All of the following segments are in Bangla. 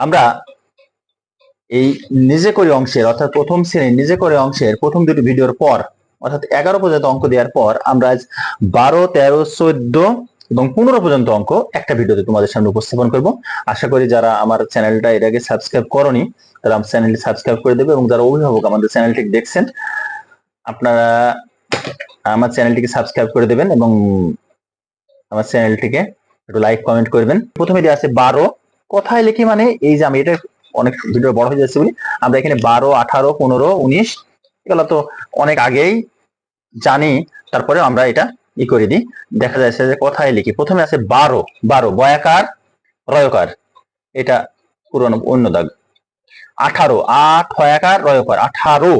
আমরা এই নিজে করে অংশের, অর্থাৎ প্রথম শ্রেণির নিজে করে অংশের প্রথম দুটি ভিডিওর পর, অর্থাৎ এগারো পর্যন্ত অঙ্ক দেওয়ার পর, আমরা আজ বারো, তেরো, চোদ্দ এবং পনেরো পর্যন্ত অঙ্ক একটা ভিডিওতে তোমাদের সামনে উপস্থাপন করব। আশা করি যারা আমার চ্যানেলটা এর আগে সাবস্ক্রাইব করনি, তারা আমার চ্যানেলটি সাবস্ক্রাইব করে দেবে এবং যারা অভিভাবক আমাদের চ্যানেলটি দেখছেন, আপনারা আমার চ্যানেলটিকে সাবস্ক্রাইব করে দেবেন এবং আমার চ্যানেলটিকে একটু লাইক কমেন্ট করবেন। প্রথমে দেওয়া আছে বারো। কোথায় লিখি মানে এই যে আমি এটা অনেক ভিডিও বড় হয়ে যাচ্ছে বলি। আমরা এখানে বারো, আঠারো, পনেরো, উনিশ, এগুলো তো অনেক আগেই জানি তারপরে আমরা এটা ই করে দিই। দেখা যাচ্ছে যে কোথায় লিখি। প্রথমে আছে বারো বারো, বয়াকার, রয়কার। এটা পুরনো, অন্য দাগ। আঠারো, আট, হয়াকার, রয়কার। আঠারো।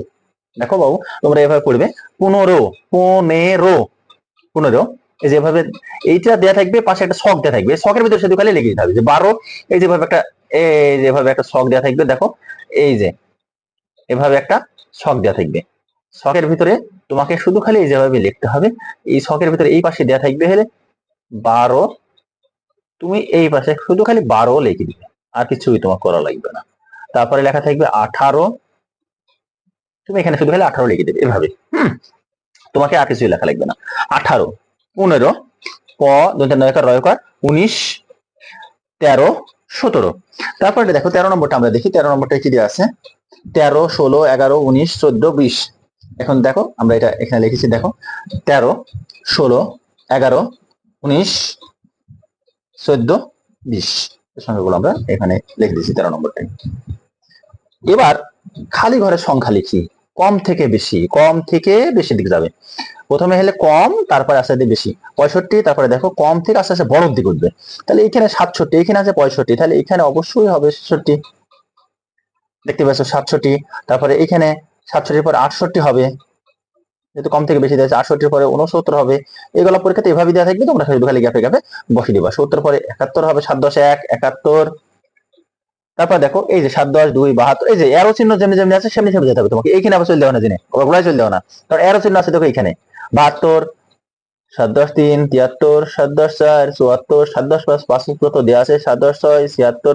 দেখো বাবু, তোমরা এভাবে পড়বে। পনেরো পনেরো পনেরো। এই যেভাবে এইটা দেয়া থাকবে, পাশে একটা শখ দেয়া থাকবে। শখের ভিতরে শুধু খালি লেগে যেতে যে বারো, এই যেভাবে একটা, এই যেভাবে একটা শখ দেয়া থাকবে, দেখো, এই যে এভাবে একটা শখ দেয়া থাকবে। শখের ভিতরে তোমাকে শুধু খালি এই যেভাবে লিখতে হবে। এই শখের ভিতরে এই পাশে দেয়া থাকবে হলে বারো, তুমি এই পাশে শুধু খালি বারো লিখে দিবে। আর কিছুই তোমার করা লাগবে না। তারপরে লেখা থাকবে আঠারো, তুমি এখানে শুধু খালি আঠারো লিখে দেবে, এভাবে। তোমাকে আর কিছুই লেখা লাগবে না। আঠারো পনেরো প দুই নয়কার রয়কার উনিশ, তেরো, সতেরো। তারপরে দেখো তেরো নম্বরটা আমরা দেখি। তেরো নম্বরটা কি দেওয়া আছে? তেরো, ষোলো, এগারো, উনিশ, চোদ্দ, বিশ। এখন দেখো, আমরা এটা এখানে লিখেছি, দেখো। তেরো, ষোলো, এগারো, উনিশ, চোদ্দ, বিশ। সংখ্যাগুলো আমরা এখানে লিখে দিয়েছি তেরো নম্বরটাই এবার খালি ঘরের সংখ্যা লিখি। কম থেকে বেশি, কম থেকে বেশি দিকে যাবে। প্রথমে হলে কম, তারপরে আস্তে আস্তে বেশি। পঁয়ষট্টি, তারপরে দেখো কম থেকে আস্তে আস্তে বড় দিকে উঠবে। তাহলে এখানে সাতষট্টি, এখানে আছে পঁয়ষট্টি, তাহলে এখানে অবশ্যই হবে ছেষট্টি দেখতে পাচ্ছ সাতষট্টি, তারপরে এখানে সাতষট্টির পর আটষট্টি হবে। যেহেতু কম থেকে বেশি দিয়েছে আটষট্টির পরে উনসত্তর হবে। এগুলো পরীক্ষাতে এভাবে দেওয়া থাকবে, তোমরা খালি গ্যাপে গ্যাপে বসে দিবা। সত্তর পরে একাত্তর হবে, সাত দশ এক, একাত্তর তারপর দেখো, এই যে সাত, দশ, দুই, বাহাত্তর, এই যে এরো চিহ্ন যেমনি যেমনি আছে, সেমনি সেমনি যেতে হবে তোমাকে। এইখানে আবার চলে দেওয়া না জেনে ওগুলাই চলে দেওয়া না। কারণ এরো চিহ্ন আছে দেখো এখানে বাহাত্তর, সাত, দশ, তিন, তিয়াত্তর, সাত, দশ, চার, চুয়াত্তর, সাত, দশ, পাঁচ পাঁচত্তর দেওয়া আছে সাত, দশ, ছয়, ছিয়াত্তর,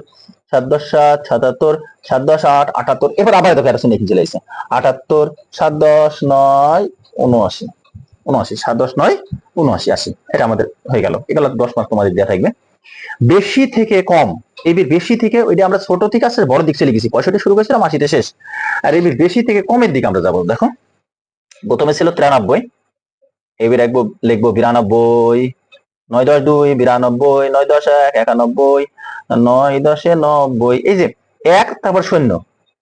সাত, দশ, সাত, সাতাত্তর, সাত, দশ, আট, আটাত্তর। এবার আবার দেখো এরো চিহ্ন এখানে চলে এসেছে। আটাত্তর, সাত, দশ, নয়, উনআশি। উনআশি, সাত, দশ, নয়, উনআশি, আশি। এটা আমাদের হয়ে গেল। এগুলো দশ মার্ক তোমাদের দেওয়া থাকবে। বেশি থেকে কম। এবির বেশি থেকে ওইটা আমরা ছোট থেকে আসছে বড় দিক চলে গেছি। পঁয়ষট্টি শুরু করেছিলাম, আশিতে শেষ। আর এবির বেশি থেকে কমের দিকে আমরা যাব, দেখো। প্রথমে ছিল তিরানব্বই, এবির একবো লিখব বিরানব্বই, নয় দশ দুই, বিরানব্বই, নয় দশ এক, একানব্বই, নয় দশে নব্বই। এই যে এক, তারপর শূন্য।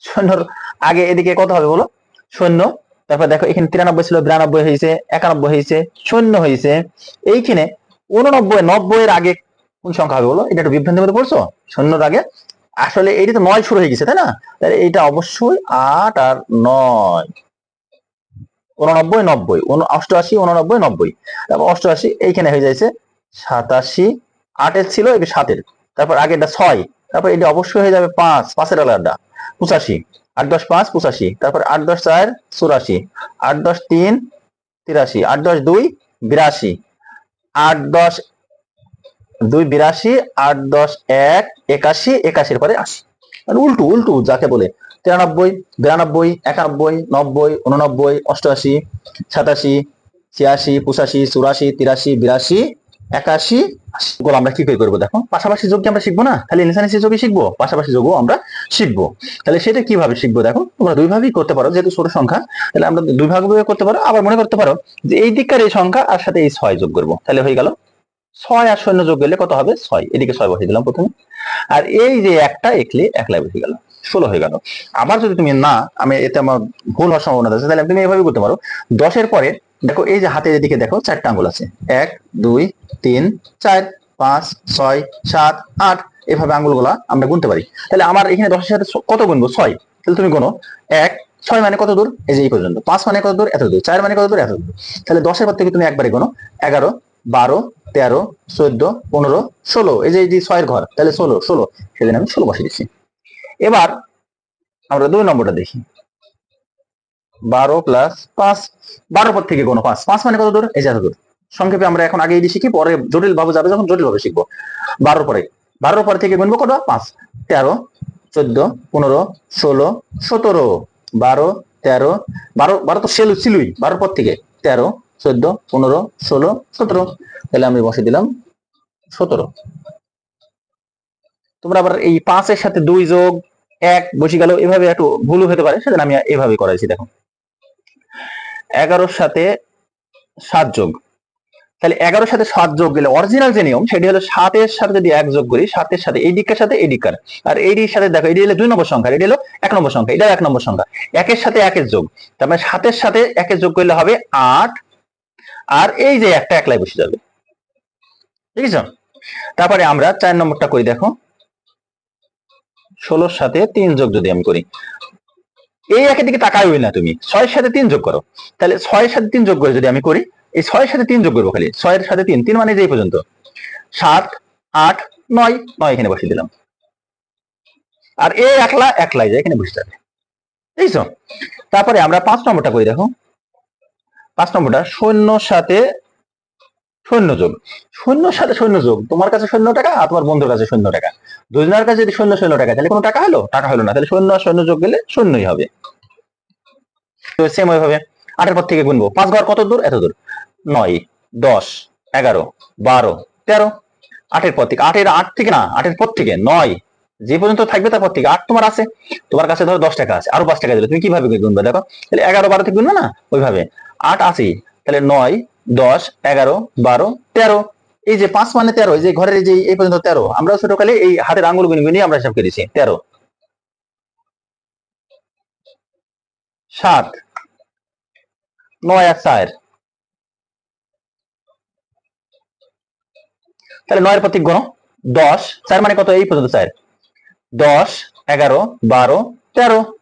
শূন্যর আগে এদিকে কত হবে বলো? শূন্য। তারপর দেখো, এখানে তিরানব্বই ছিল, বিরানব্বই হয়েছে, একানব্বই হয়েছে, শূন্য হয়েছে। এইখানে উননব্বই নব্বই এর আগে কোন সংখ্যা হবে বলো? এটা একটু বিভ্রান্তির মধ্যে পড়ছো? শূন্যর আগে আসলে এইটা তো নয় শুরু হয়ে গেছে, তাই না? তাহলে এইটা অবশ্যই আট আর নয়। উননব্বই, নব্বই। অষ্টআশি, উননব্বই, নব্বই। তারপর অষ্টআশি, এইখানে হয়ে যাচ্ছে সাতাশি। আটের ছিল এটা সাতের। তারপর আগে এটা ছয়। তারপর এটা অবশ্যই হয়ে যাবে পাঁচ, পাঁচের আলাদা। পঁচাশি। আট দশ পাঁচ, পঁচাশি। তারপর আট দশ চার, চুরাশি। আট দশ তিন, তিরাশি। আট দশ দুই, বিরাশি। আট দশ দুই বিরাশি, আট, দশ, এক, একাশি, একাশির পরে আশি উল্টু উল্টু যাকে বলে, তিরানব্বই, বিরানব্বই, একানব্বই, নব্বই উননব্বই অষ্টআশি, সাতাশি, ছিয়াশি, পঁচাশি, চুরাশি, তিরাশি, বিরাশি, একাশি। এগুলো আমরা কি করে করব দেখো? পাশাপাশি যোগ কি আমরা শিখব না? খালি নিশানিসি যোগই শিখব? পাশাপাশি যোগও আমরা শিখব। তাহলে সেটা কীভাবে শিখব দেখো? তোমরা দুই ভাবেই করতে পারো, যেহেতু ছোট সংখ্যা, তাহলে আমরা দুই ভাবে করতে পারো। আবার মনে করতে পারো যে এই দিককার এই সংখ্যা আর সাথে এই ছয় যোগ করব। তাহলে হয়ে গেল ছয় আর শূন্য যোগ গেলে কত হবে? ছয়। এদিকে ছয় বসিয়ে দিলাম প্রথমে। আর এই যে একটা একলে একলাই বসে গেল। ষোলো হয়ে গেল। আবার যদি তুমি না, আমি এতে আমার ভুল হওয়ার সম্ভাবনা আছে, তাহলে তুমি এভাবে করতে পারো। দশের পরে, দেখো এই যে হাতের এদিকে দেখো চারটা আঙ্গুল আছে। এক, দুই, তিন, চার, পাঁচ, ছয়, সাত, আট, এভাবে আঙ্গুলগুলা আমরা গুনতে পারি। তাহলে আমার এখানে দশের সাথে কত গুনবো? ছয়। তাহলে তুমি গুনো। এক, ছয় মানে কত দূর? এই যে এই পর্যন্ত। পাঁচ মানে কত দূর? এত দূর চার মানে কত দূর? এত দূর তাহলে দশের পর থেকে তুমি একবারে গুনো। এগারো বারো, তেরো, চোদ্দ, পনেরো, ষোলো। এই যে এই ছয়ের ঘর, তাহলে ষোলো ষোলো। সেদিন আমি ষোলো বসে দিচ্ছি এবার আমরা দুই নম্বরটা দেখি। বারো প্লাস পাঁচ বারো পর থেকে কোনো পাঁচ। পাঁচ মানে কত দূর? এই যে এত দূর সংক্ষেপে আমরা এখন আগে এটি শিখি, পরে জটিল ভাবে যাবে যখন জটিল ভাবে শিখব। বারোর পরে, বারোর পর থেকে গুনবো কত? পাঁচ। তেরো, চোদ্দ, পনেরো, ষোলো, সতেরো। বারো, তেরো। বারো বারো তো সেলু ছিলই। বারোর পর থেকে, তেরো চোদ্দ, পনেরো, ষোলো, সতেরো। তাহলে আমি বসে দিলাম সতেরো। তোমরা আবার এই পাঁচের সাথে দুই যোগ এক বসে গেল, এভাবে একটু ভুল হতে পারে সেদিন আমি এভাবে করাইছি, দেখো। এগারোর সাথে সাত যোগ। তাহলে এগারোর সাথে সাত যোগ গেলে অরিজিনাল যে নিয়ম, সেটি হলো সাতের সাথে যদি এক যোগ করি, সাতের সাথে এই দিককার সাথে এই দিককার। আর এইটির সাথে দেখো, এটি হলো দুই নম্বর সংখ্যা, এটি হলো এক নম্বর সংখ্যা এটা এক নম্বর সংখ্যা। একের সাথে একের যোগ। তার মানে সাতের সাথে একের যোগ করলে হবে আট আর এই যে একটা একলাই বসে যাবে। ঠিক আছে তারপরে আমরা চার নম্বরটা করি, দেখো। ষোলোর সাথে তিন যোগ যদি আমি করি, এই একের দিকে তাকাই না তুমি। ছয়ের সাথে তিন যোগ করো। তাহলে ছয়ের সাথে তিন যোগ করে যদি আমি করি, এই ছয়ের সাথে তিন যোগ করব খালি। ছয়ের সাথে তিন তিন মানে যে পর্যন্ত। সাত, আট, নয় নয় এখানে বসিয়ে দিলাম। আর এ একলা, একলাই যায় এখানে বসে যাবে। তো তারপরে আমরা পাঁচ নম্বরটা করি, দেখো। পাঁচ নম্বরটা সৈন্যর সাথে সৈন্য যোগ। সৈন্যর সাথে সৈন্য যোগ, তোমার কাছে সৈন্য টাকা আর তোমার বন্ধুর কাছে সৈন্য টাকা। দুজনের কাছে যদি সৈন্য সৈন্য টাকা, তাহলে কোনো টাকা হলো? টাকা হলো না, তাহলে সৈন্য আর সৈন্য যোগ গেলে শূন্যই হবে। তো সেম ওইভাবে, আটের পর থেকে গুনবো। পাঁচ ঘর কত দূর? এত দূর। নয়, দশ, এগারো, বারো, তেরো। আটের পর থেকে, আটের আট থেকে না, আটের পর থেকে নয়, যে পর্যন্ত থাকবে তারপর থেকে আট তোমার আছে। তোমার কাছে ধরো দশ টাকা আছে, আরও পাঁচ টাকা দিলে তুমি কীভাবে গুনবে দেখো? তাহলে এগারো, বারো থেকে গুনবে না? ওইভাবে। আট আছে তাহলে নয়, দশ, এগারো, বারো, তেরো। এই যে পাঁচ মানে তেরো, এই যে ঘরের যে এই পর্যন্ত তেরো, আমরা ছোটকালে এই হাতের আঙ্গুল গুনি আমরা হিসাব করেছি, তেরো। সাত, নয় আর চার। তাহলে নয়ের প্রতীক গণ দশ, চার মানে কত? এই পর্যন্ত চার। দশ, এগারো, বারো, তেরো।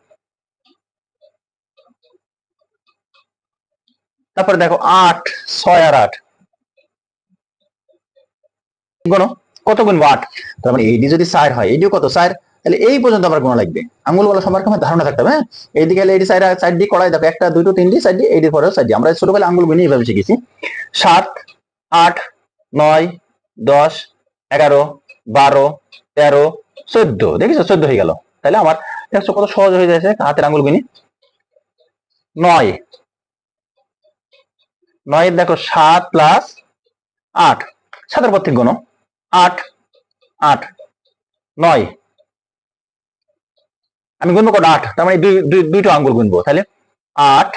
তারপরে দেখো আট, ছয় আর আট। গণ, কত গুনবো আট? তার মানে এইটি যদি চার হয় এইটিও কত? চার। তাহলে এই পর্যন্ত আমার গুণ লাগবে। আঙুল বলা সম্পর্কে আমার ধারণা থাকতে হবে হ্যাঁ? এইদিকে গেলে এইটি সাইড সাইড দিয়ে কড়াই, দেখো একটা, দুটো তিনটি সাইড দিয়ে এইটির পরেও সাইড দিয়ে আমরা ছোটবেলা আঙুল গুনি এইভাবে শিখেছি। সাত, আট, নয়, দশ, এগারো, বারো, তেরো, চোদ্দ। দেখেছ? চোদ্দ হয়ে গেল। তাহলে আমার, দেখছ কত সহজ হয়ে যাচ্ছে হাতের আঙুল গুনি নয়। নয়ের দেখো সাত প্লাস আট। সাতের পর থেকে গুনো আট আট, নয়। আমি গুনবো কত আট। তার মানে দুই দুই- দুইটো আঙ্গুল গুনবো। তাহলে আট,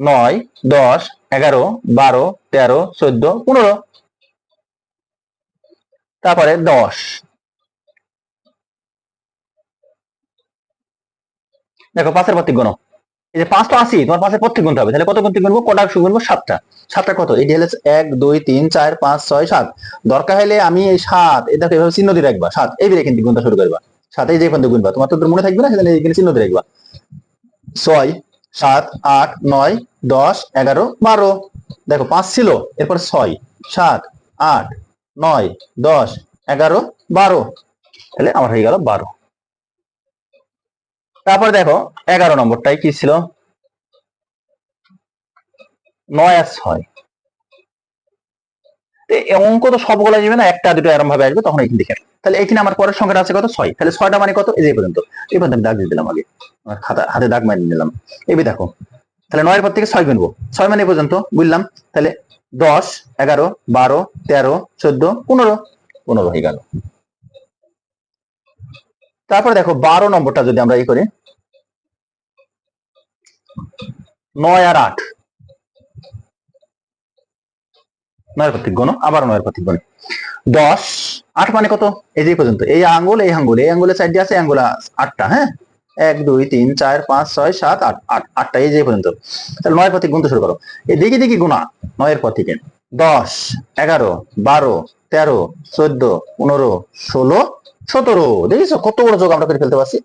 নয়, দশ, এগারো, বারো, তেরো, চোদ্দ, পনেরো। তারপরে দশ। দেখো পাঁচের প্রতীক গুণ। এই যে পাঁচ তো তোমার পাঁচের প্রতীক গুনতে হবে। তাহলে কত প্রতীক গুনবো? কটা গুনবো? সাতটা। সাতটা কত? এটি হলে এক, দুই, তিন, চার, পাঁচ, ছয়, সাত। দরকার হলে আমি এই সাত দেখো এভাবে চিহ্ন দিয়ে রাখবা। সাত, এই বেরে কিন্তু গুনতে শুরু করবা। এই যে পর্যন্ত গুনবা। তোমার তো মনে থাকবে না? সেখানে এইখানে চিহ্ন দিয়ে রাখবা। ছয়, সাত, আট, নয়, দশ, এগারো, বারো। দেখো, পাঁচ ছিল, এরপর ছয়, সাত, আট, নয়, দশ, এগারো, বারো। তাহলে আমার হয়ে গেল বারো। তারপর দেখো, এগারো নম্বরটাই কি ছিল? নয় ছয়। অঙ্ক তো সবগুলো যাবে না, একটা, দুটো এরকম ভাবে আসবে, তখন এখানে তাহলে এখানে আমার পরের সংখ্যাটা আছে কত? ছয়। তাহলে ছয়টা মানে কত? এই যে পর্যন্ত। এই পর্যন্ত আমি দাগ দিয়ে দিলাম আগে। খাতা হাতে দাগ মারি নিলাম। এবি দেখো, তাহলে নয়ের পর থেকে ছয় গুনবো। ছয় মানে পর্যন্ত, বুঝলাম? তাহলে দশ, এগারো, বারো, তেরো, চোদ্দ, পনেরো। পনেরো হয়ে গেল। তারপরে দেখো বারো নম্বরটা যদি আমরা ই করি, নয় আর আট। নয়ের প্রতীক গণ আবার নয়ের প্রতীক গণ। দশ, আট মানে কত? এই যে পর্যন্ত। এই আঙ্গুল এই আঙ্গুল, এই আঙ্গুলের দিয়ে আছে আঙ্গুল আটটা হ্যাঁ? এক, দুই, তিন, চার, পাঁচ, ছয়, সাত, আট আট, আটটা, এই যে পর্যন্ত। তাহলে নয়ের প্রতীক গুনতে শুরু করো। এই দেখি দেখি গুণা, নয়ের প্রতীকে। দশ, এগারো, বারো, তেরো, চোদ্দ, পনেরো, ষোলো সতেরো, দেখেছ? কত বড় যোগ আমরা করে ফেলতে পারছি?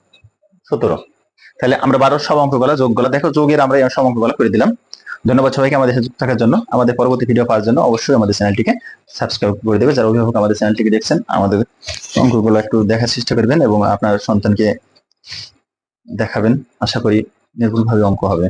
সতেরো। তাহলে আমরা বারোর সব অঙ্কগুলো, যোগগুলো, দেখো, যোগের আমরা সব অঙ্কগুলো করে দিলাম। ধন্যবাদ সবাইকে আমাদের সাথে থাকার জন্য। আমাদের পরবর্তী ভিডিও পাওয়ার জন্য অবশ্যই আমাদের চ্যানেলটিকে সাবস্ক্রাইব করে দেবে। যারা অভিভাবক আমাদের চ্যানেলটিকে দেখছেন, আমাদের অঙ্কগুলো একটু দেখার চেষ্টা করবেন এবং আপনার সন্তানকে দেখাবেন। আশা করি নির্ভুলভাবে অঙ্ক হবে।